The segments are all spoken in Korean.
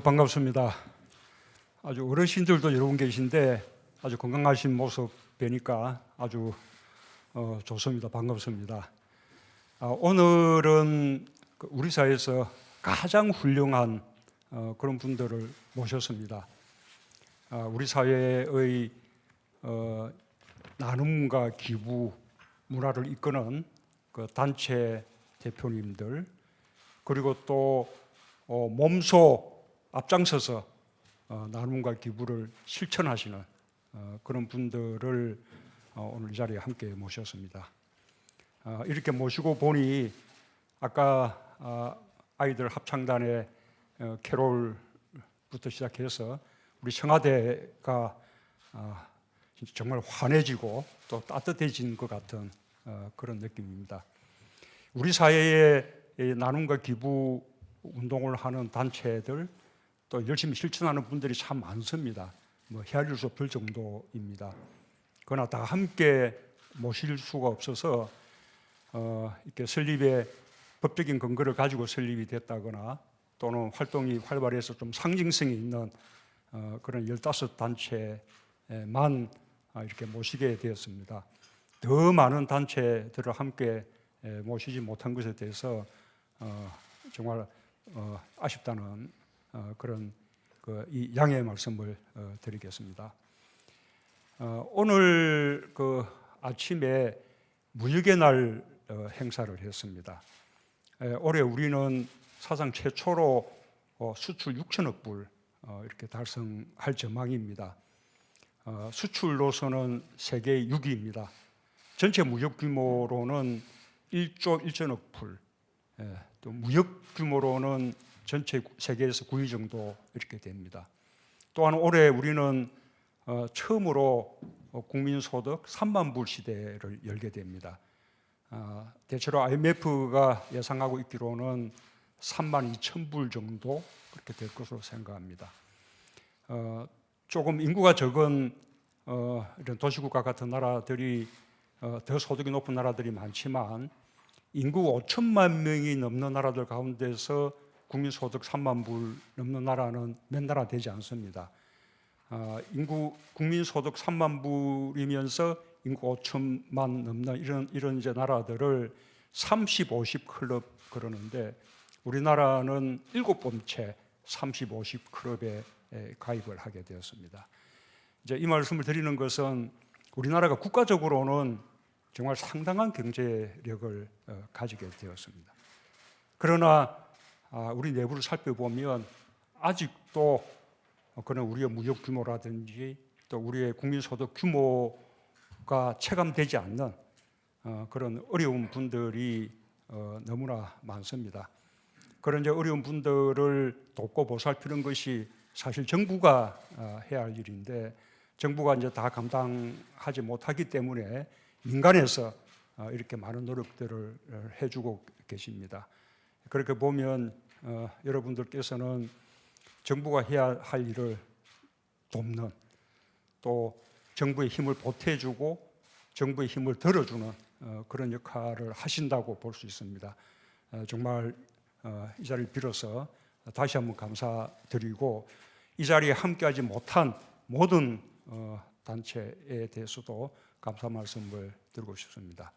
여러분 반갑습니다. 아주 어르신들도 여러분 계신데 아주 건강하신 모습 뵈니까 아주 어, 좋습니다. 반갑습니다. 아, 오늘은 그 우리 사회에서 가장 훌륭한 어, 그런 분들을 모셨습니다. 아, 우리 사회의 어, 나눔과 기부 문화를 이끄는 그 단체 대표님들 그리고 또 어, 몸소 앞장서서 어, 나눔과 기부를 실천하시는 어, 그런 분들을 어, 오늘 이 자리에 함께 모셨습니다. 어, 이렇게 모시고 보니 아까 아, 아이들 합창단의 어, 캐롤부터 시작해서 우리 청와대가 정말 환해지고 또 따뜻해진 것 같은 어, 그런 느낌입니다. 우리 사회에 이 나눔과 기부 운동을 하는 단체들 또 열심히 실천하는 분들이 참 많습니다. 뭐 헤아릴 수 없을 정도입니다. 그러나 다 함께 모실 수가 없어서 어, 이렇게 설립의 법적인 근거를 가지고 설립이 됐다거나 또는 활동이 활발해서 좀 상징성이 있는 어, 그런 15단체만 아, 이렇게 모시게 되었습니다. 더 많은 단체들을 함께 에, 모시지 못한 것에 대해서 어, 정말 어, 아쉽다는 어, 그런 그, 이 양해의 말씀을 어, 드리겠습니다. 어, 오늘 그 아침에 무역의 날 어, 행사를 했습니다. 에, 올해 우리는 사상 최초로 어, 수출 6천억 불 어, 이렇게 달성할 전망입니다. 어, 수출로서는 세계 6위입니다. 전체 무역 규모로는 1조 1천억 불, 예, 또 무역 규모로는 전체 세계에서 9위 정도 이렇게 됩니다. 또한 올해 우리는 어, 처음으로 어, 국민소득 3만 불 시대를 열게 됩니다. 아, 대체로 IMF가 예상하고 있기로는 3만 2천 불 정도 그렇게 될 것으로 생각합니다. 어, 조금 인구가 적은 어, 이런 도시국가 같은 나라들이 어, 더 소득이 높은 나라들이 많지만 인구 5천만 명이 넘는 나라들 가운데서 국민 소득 3만 불 넘는 나라는 몇 나라 되지 않습니다. 어, 인구 국민 소득 3만 불이면서 인구 5천만 넘는 이런 이런 이제 나라들을 30, 50 클럽 그러는데 우리나라는 일곱 번째 30, 50 클럽에 에, 가입을 하게 되었습니다. 이제 이 말씀을 드리는 것은 우리나라가 국가적으로는 정말 상당한 경제력을 어, 가지게 되었습니다. 그러나 아, 우리 내부를 살펴보면 아직도 그런 우리의 무역 규모라든지 또 우리의 국민 소득 규모가 체감되지 않는 어, 그런 어려운 분들이 어, 너무나 많습니다. 그런 이제 어려운 분들을 돕고 보살피는 것이 사실 정부가 어, 해야 할 일인데 정부가 이제 다 감당하지 못하기 때문에 민간에서 어, 이렇게 많은 노력들을 어, 해주고 계십니다. 그렇게 보면 어, 여러분들께서는 정부가 해야 할 일을 돕는 또 정부의 힘을 보태주고 정부의 힘을 들어주는 어, 그런 역할을 하신다고 볼 수 있습니다. 어, 정말 어, 이 자리를 빌어서 다시 한번 감사드리고 이 자리에 함께하지 못한 모든 어, 단체에 대해서도 감사 말씀을 드리고 싶습니다.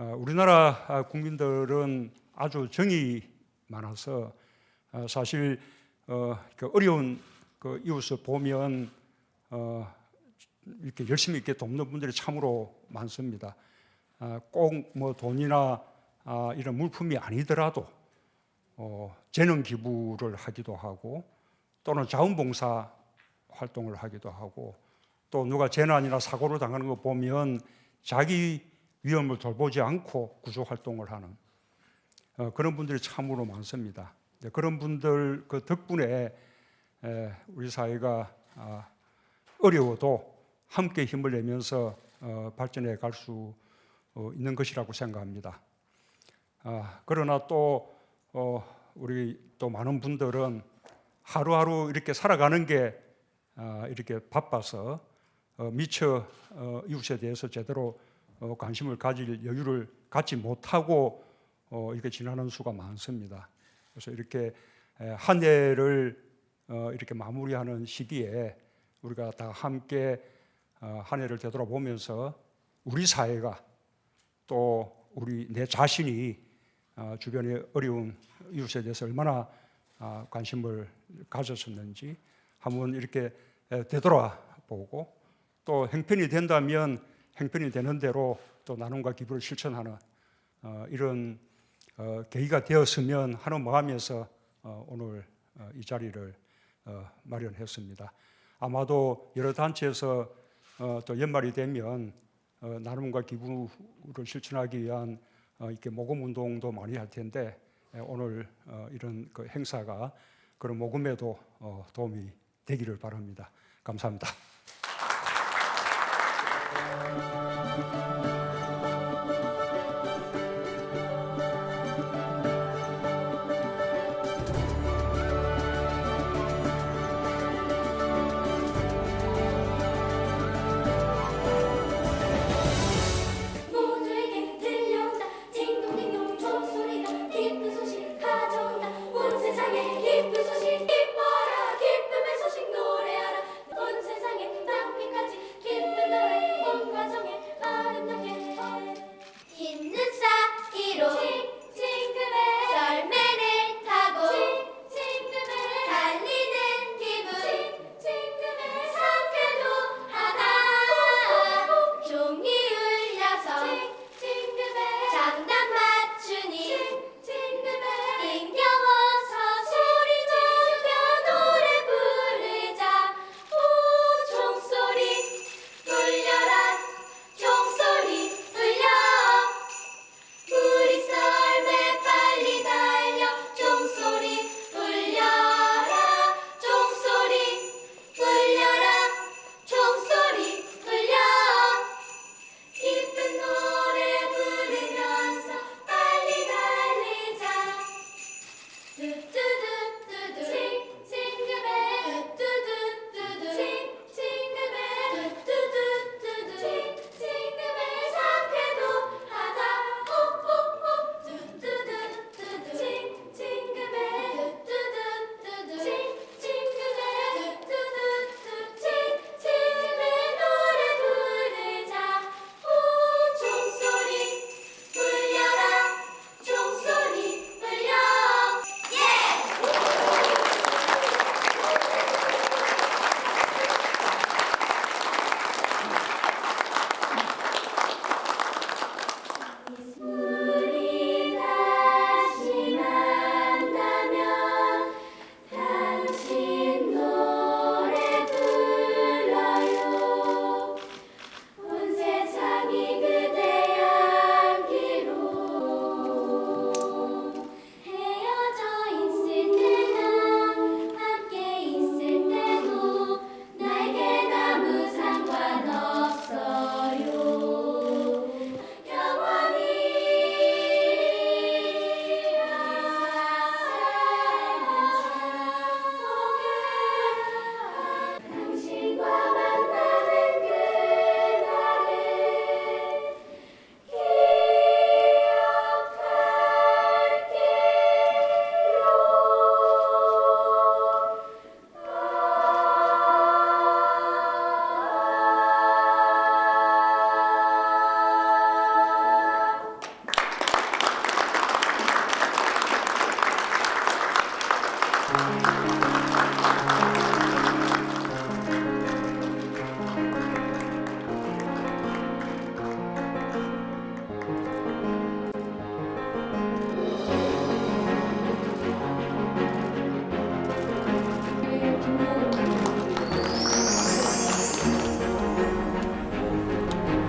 어, 우리나라 아, 국민들은 아주 정이 많아서 어, 사실 어, 그 어려운 그 이웃을 보면 어, 이렇게 열심히 이렇게 돕는 분들이 참으로 많습니다. 아, 꼭뭐 돈이나 아, 이런 물품이 아니더라도 어, 재능 기부를 하기도 하고 또는 자원봉사 활동을 하기도 하고 또 누가 재난이나 사고를 당하는 거 보면 자기 위험을 돌보지 않고 구조 활동을 하는 어, 그런 분들이 참으로 많습니다. 네, 그런 분들 그 덕분에 에, 우리 사회가 아, 어려워도 함께 힘을 내면서 어, 발전해 갈수 어, 있는 것이라고 생각합니다. 아, 그러나 또 어, 우리 또 많은 분들은 하루하루 이렇게 살아가는 게 아, 이렇게 바빠서 어, 미처 어, 이웃에 대해서 제대로 어, 관심을 가질 여유를 갖지 못하고 어, 이렇게 지나는 수가 많습니다. 그래서 이렇게 에, 한 해를 어, 이렇게 마무리하는 시기에 우리가 다 함께 어, 한 해를 되돌아보면서 우리 사회가 또 우리 내 자신이 어, 주변의 어려운 이웃에 대해서 얼마나 아, 관심을 가졌었는지 한번 이렇게 에, 되돌아보고 또 행편이 된다면 행편이 되는 대로 또 나눔과 기부를 실천하는 어, 이런 어, 계기가 되었으면 하는 마음에서 어, 오늘 어, 이 자리를 어, 마련했습니다. 아마도 여러 단체에서 어, 또 연말이 되면 어, 나눔과 기부를 실천하기 위한 어, 이렇게 모금 운동도 많이 할 텐데 에, 오늘 어, 이런 그 행사가 그런 모금에도 어, 도움이 되기를 바랍니다. 감사합니다. Thank you.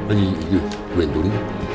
아니 이게 웬 노래?